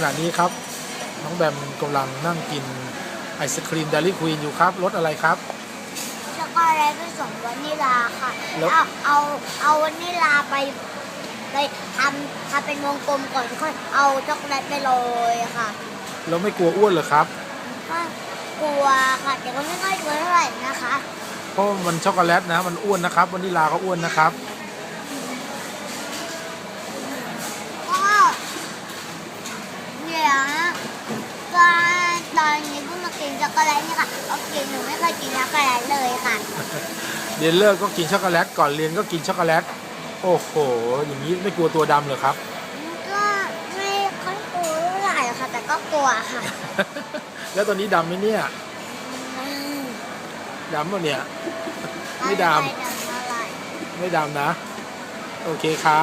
ขณะนี้ครับ น้องแบมกำลังนั่งกินไอศครีมเดลี่ควีนอยู่ครับรสอะไรครับ ช็อกโกแลตผสมวานิลาค่ะแล้แล้ววเอาเอาเอาวานิลาไปไปทำทำเป็นวงกลมก่อนค่อยเอาช็อกโกแลตไปโรยค่ะแล้วไม่กลัวอ้วนเหรอครับ ก็กลัวค่ะแต่ก็ไม่ค่อยกลัวเท่าไหร่นะคะ เพราะมันช็อกโกแลตนะมันอ้วนนะครับวานิลาก็อ้วนนะครับ ก็เนี่ยก็ตอนนี้เพิ่งมากิน ช็อกโกแลตนี่ค่ะโอเคหนูไม่เคยกินช็อกโกแลตเลยค่ะ เรียนเลิกก็กินช็อกโกแลตก่อนเรียนก็กินช็อกโกแลต โอ้โห อย่างนี้ไม่กลัวตัวดำเหรอครับ ก็ไม่ค่อยกลัวเท่าไหร่ค่ะ แต่ก็กลัวค่ะแล้วตอนนี้ดำไหมเนี่ยอืมดำป่ะเนี่ย ไม่ดำ ไม่ดำเท่าไหร่ไม่ดำนะ โอเคค่ะ